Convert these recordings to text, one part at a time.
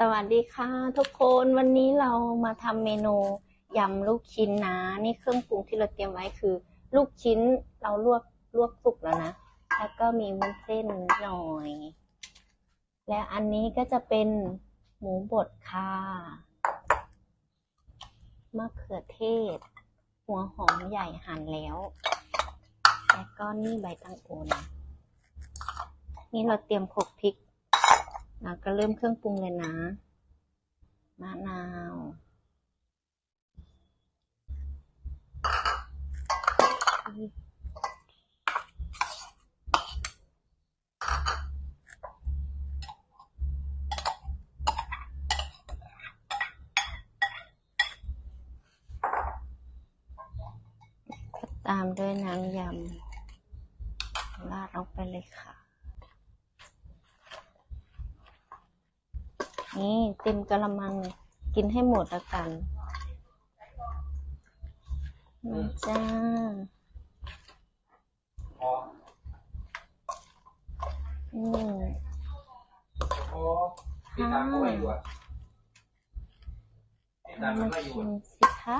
สวัสดีค่ะทุกคนวันนี้เรามาทำเมนูยำลูกชิ้นนะ นี่เครื่องปรุงที่เราเตรียมไว้คือ ลูกชิ้นเราลวกลวกสุกแล้วนะ แล้วก็มีวุ้นเส้นหน่อย และอันนี้ก็จะเป็นหมูบดค่ะมะเขือเทศ หัวหอมใหญ่หั่นแล้วแล้วก็นี่ใบตังโอนะนี่เราเตรียมโขกพริก เราก็เริ่มเครื่องปรุงเลยนะ มะนาว ตามด้วยน้ำยำราดลงไปเลยค่ะ นี่เต็มกระมังเลยกินให้หมดล้วกันจ้าพออืมพอติดตามเขาไม่อยู่อะติดตามมาเขาไม่อยู่ชิอะมสิคะ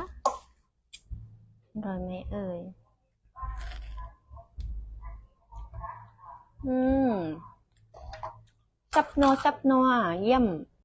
อร่อยไหมเอ่ย อืมซับนัวซับนัวเยี่ยม